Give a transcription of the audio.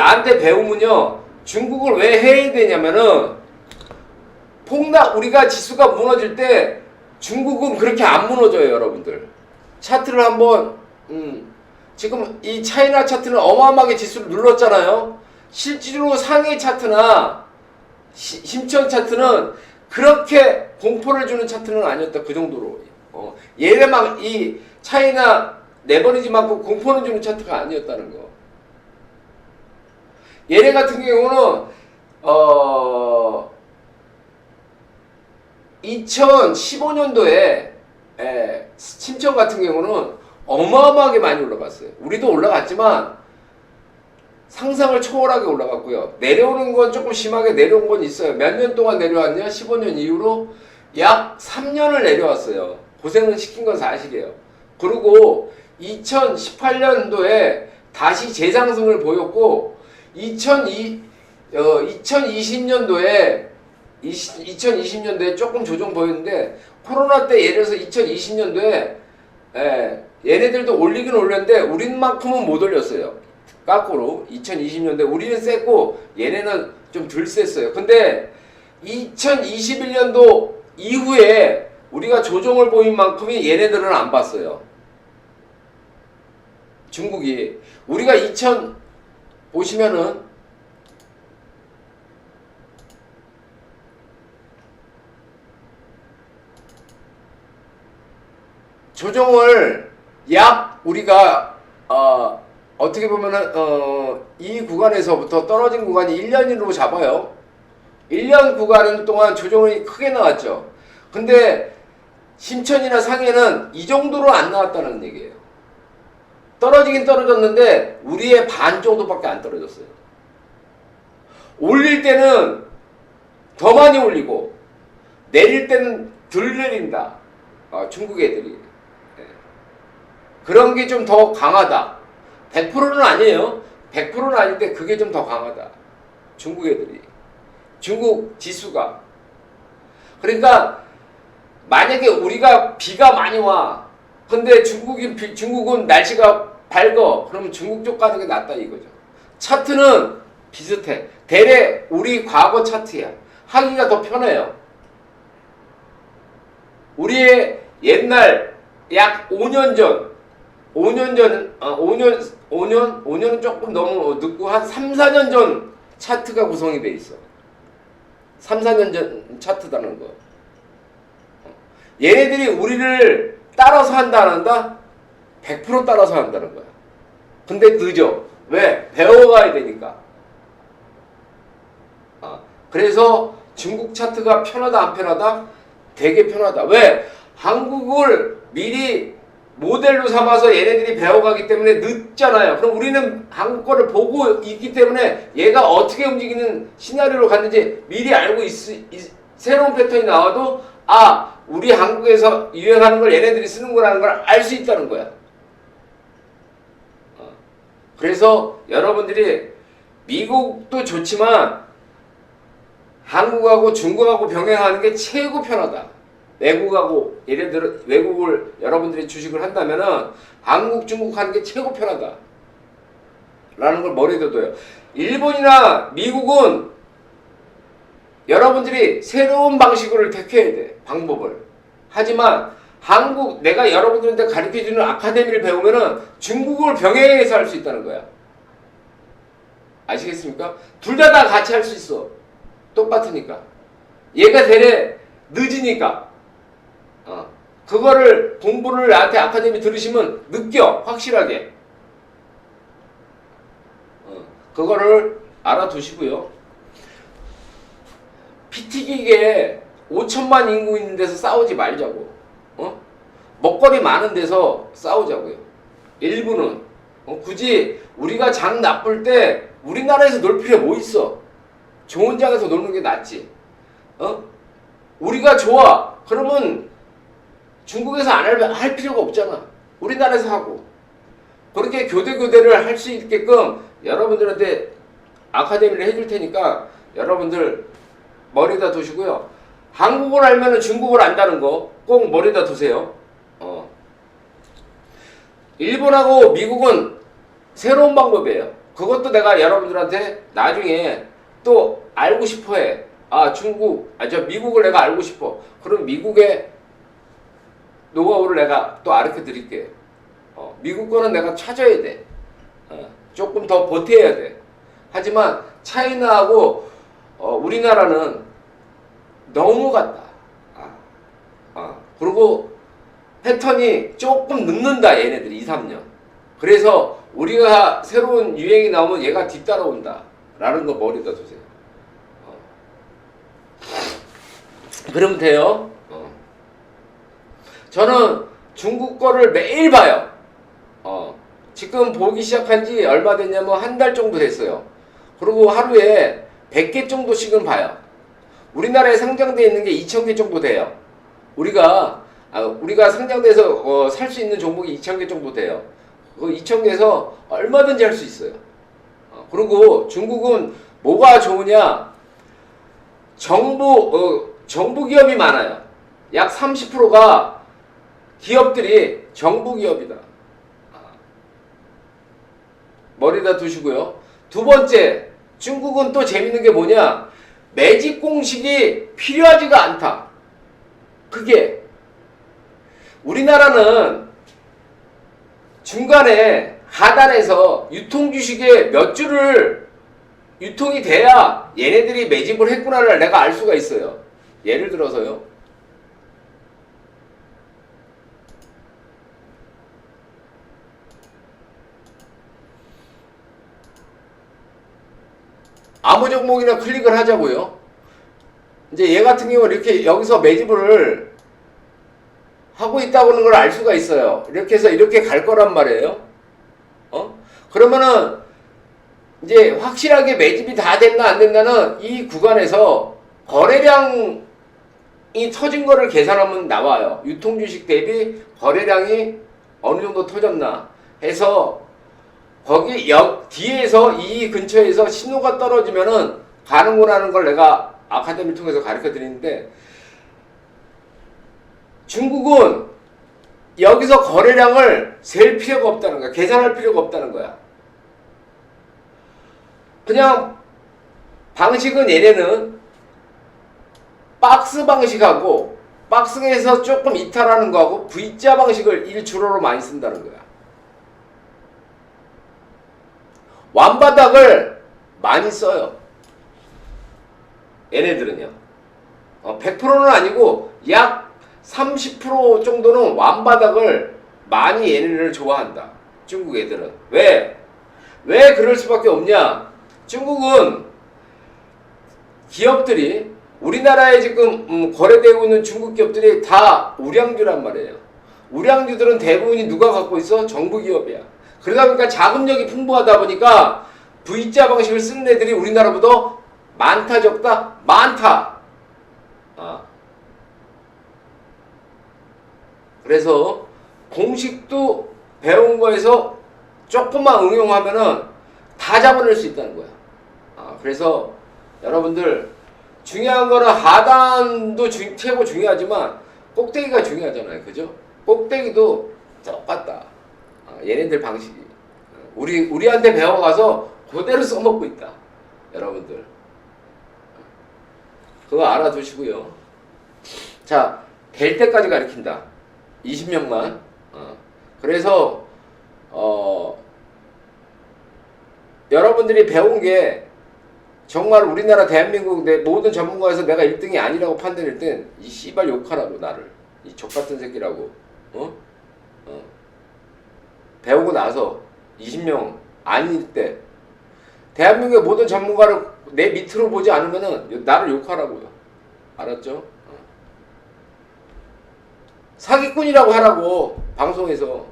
나한테 배우면요. 중국을 왜 해야 되냐면은 폭락 우리가 지수가 무너질 때 중국은 그렇게 안 무너져요, 여러분들. 차트를 한번 음, 지금 이 차이나 차트는 어마어마하게 지수를 눌렀잖아요. 실제로 상해 차트나 시- 심천 차트는 그렇게 공포를 주는 차트는 아니었다 그 정도로 어, 얘네만 이 차이나 네버리지만큼 공포는 주는 차트가 아니었다는 거. 얘네 같은 경우는 어 2015년도에 에, 심천 같은 경우는 어마어마하게 많이 올라갔어요. 우리도 올라갔지만 상상을 초월하게 올라갔고요. 내려오는 건 조금 심하게 내려온 건 있어요. 몇 년 동안 내려왔냐? 15년 이후로 약 3년을 내려왔어요. 고생을 시킨 건 사실이에요. 그리고 2018년도에 다시 재상승을 보였고 2002, 어, 2020년도에 2020년도에 조금 조정 보였는데 코로나 때 예를 들어서 2020년도에 예, 얘네들도 올리긴 올렸는데 우린만큼은 못 올렸어요. 거꾸로 2020년도에 우리는 셌고 얘네는 좀 덜 셌어요. 근데 2021년도 이후에 우리가 조정을 보인 만큼이 얘네들은 안 봤어요. 중국이 우리가 2000 보시면은 조정을 약 우리가 어, 어떻게 보면은 어, 이 구간에서부터 떨어진 구간이 1년으로 잡아요. 1년 구간 동안 조정이 크게 나왔죠. 근데 심천이나 상해는 이 정도로 안 나왔다는 얘기예요. 떨어지긴 떨어졌는데 우리의 반 정도밖에 안 떨어졌어요. 올릴 때는 더 많이 올리고 내릴 때는 덜 내린다. 어, 중국 애들이. 예. 그런 게 좀 더 강하다. 100%는 아니에요. 100%는 아닌데 그게 좀 더 강하다. 중국 애들이. 중국 지수가. 그러니까 만약에 우리가 비가 많이 와. 근데 중국인 비- 중국은 날씨가 밝어. 그러면 중국 쪽 가는 게 낫다 이거죠. 차트는 비슷해. 대래 우리 과거 차트야. 하기가 더 편해요. 우리의 옛날 약 5년 전, 5년 전, 아, 5년, 5년, 5년은 조금 너무 늦고 한 3, 4년 전 차트가 구성이 돼 있어. 3, 4년 전 차트다는 거. 얘네들이 우리를 따라서 한다 안 한다? 100% 따라서 한다는 거야. 근데 늦어. 왜? 배워가야 되니까. 아, 그래서 중국 차트가 편하다 안 편하다? 되게 편하다. 왜? 한국을 미리 모델로 삼아서 얘네들이 배워가기 때문에 늦잖아요. 그럼 우리는 한국 거를 보고 있기 때문에 얘가 어떻게 움직이는 시나리오로 갔는지 미리 알고 있, 있- 새로운 패턴이 나와도 아 우리 한국에서 유행하는 걸 얘네들이 쓰는구나는 걸 알 수 있다는 거야. 어. 그래서 여러분들이 미국도 좋지만 한국하고 중국하고 병행하는 게 최고 편하다. 외국하고 예를 들어 외국을 여러분들이 주식을 한다면은 한국 중국 하는 게 최고 편하다. 라는 걸 머리에 둬요. 일본이나 미국은 여러분들이 새로운 방식을 택해야 돼. 방법을. 하지만 한국 내가 여러분들한테 가르쳐 주는 아카데미를 배우면은 중국을 병행해서 할 수 있다는 거야. 아시겠습니까? 둘 다 다 같이 할 수 있어. 똑같으니까. 얘가 대래 늦으니까. 어. 그거를 공부를 나한테 아카데미 들으시면 느껴 확실하게. 어. 그거를 알아두시고요. 피 튀기게 5천만 인구 있는 데서 싸우지 말자고. 어? 먹거리 많은 데서 싸우자고요. 일부는 어, 굳이 우리가 장 나쁠 때 우리나라에서 놀 필요 뭐 있어? 좋은 장에서 노는 게 낫지. 어? 우리가 좋아. 그러면 중국에서 안 할, 할 필요가 없잖아. 우리나라에서 하고. 그렇게 교대 교대를 할 수 있게끔 여러분들한테 아카데미를 해줄 테니까 여러분들 머리다 두시고요. 한국을 알면은 중국을 안다는 거 꼭 머리다 두세요. 어. 일본하고 미국은 새로운 방법이에요. 그것도 내가 여러분들한테 나중에 또 알고 싶어 해. 아 중국, 아 저 미국을 내가 알고 싶어. 그럼 미국의 노하우를 내가 또 알려 드릴게. 어, 미국 거는 내가 찾아야 돼. 어, 조금 더 보태야 돼. 하지만 차이나하고 어, 우리나라는 너무 같다. 아, 아, 그리고 패턴이 조금 늦는다 얘네들이 2, 3년. 그래서 우리가 새로운 유행이 나오면 얘가 뒤따라온다. 라는 거 머리에다 두세요. 어. 그러면 돼요. 어. 저는 중국 거를 매일 봐요. 어. 지금 보기 시작한 지 얼마 됐냐면 한 달 정도 됐어요. 그리고 하루에 100개 정도씩은 봐요. 우리나라에 상장되어 있는 게 2,000개 정도 돼요. 우리가 아, 우리가 상장돼서 어, 살 수 있는 종목이 2,000개 정도 돼요. 그 2,000개에서 얼마든지 할 수 있어요. 어, 그리고 중국은 뭐가 좋으냐? 정부 어, 정부 기업이 많아요. 약 30%가 기업들이 정부 기업이다. 아. 머리다 두시고요. 두 번째, 중국은 또 재밌는 게 뭐냐? 매직 공식이 필요하지가 않다. 그게 우리나라는 중간에 하단에서 유통 주식의 몇 주를 유통이 돼야 얘네들이 매집을 했구나를 내가 알 수가 있어요. 예를 들어서요. 아무 종목이나 클릭을 하자고요. 이제 얘 같은 경우는 이렇게 여기서 매집을 하고 있다고는 걸 알 수가 있어요. 이렇게 해서 이렇게 갈 거란 말이에요. 어? 그러면은 이제 확실하게 매집이 다 됐나 안 됐나는 이 구간에서 거래량이 터진 거를 계산하면 나와요. 유통 주식 대비 거래량이 어느 정도 터졌나 해서 거기 역 뒤에서 이 근처에서 신호가 떨어지면은 가는구나는 걸 내가 아카데미를 통해서 가르쳐 드리는데 중국은 여기서 거래량을 셀 필요가 없다는 거야. 계산할 필요가 없다는 거야. 그냥 방식은 얘네는 박스 방식하고 박스에서 조금 이탈하는 거하고 V자 방식을 일주로로 많이 쓴다는 거야. 완바닥을 많이 써요. 얘네들은요. 어, 100%는 아니고 약 30% 정도는 완바닥을 많이 얘네를 좋아한다. 중국 애들은. 왜? 왜 그럴 수밖에 없냐? 중국은 기업들이 우리나라에 지금 음, 거래되고 있는 중국 기업들이 다 우량주란 말이에요. 우량주들은 대부분이 누가 갖고 있어? 정부 기업이야. 그러다 보니까 자금력이 풍부하다 보니까 V자 방식을 쓰는 애들이 우리나라보다 많다 적다 많다. 아. 그래서 공식도 배운 거에서 조금만 응용하면은 다 잡아낼 수 있다는 거야. 아, 그래서 여러분들 중요한 거는 하단도 주- 최고 중요하지만 꼭대기가 중요하잖아요. 그죠? 꼭대기도 똑같다. 아, 얘네들 방식이. 우리, 우리한테 배워가서 그대로 써먹고 있다. 여러분들. 그거 알아두시고요. 자, 될 때까지 가르친다. 20명만. 어. 그래서, 어, 여러분들이 배운 게 정말 우리나라 대한민국 내 모든 전문가에서 내가 1등이 아니라고 판단할 땐이 씨발 욕하라고 나를 이 족같은 새끼라고 어? 어. 배우고 나서 20명 아닐 때 대한민국의 모든 전문가를 내 밑으로 보지 않으면은 나를 욕하라고요 알았죠? 어. 사기꾼이라고 하라고 방송에서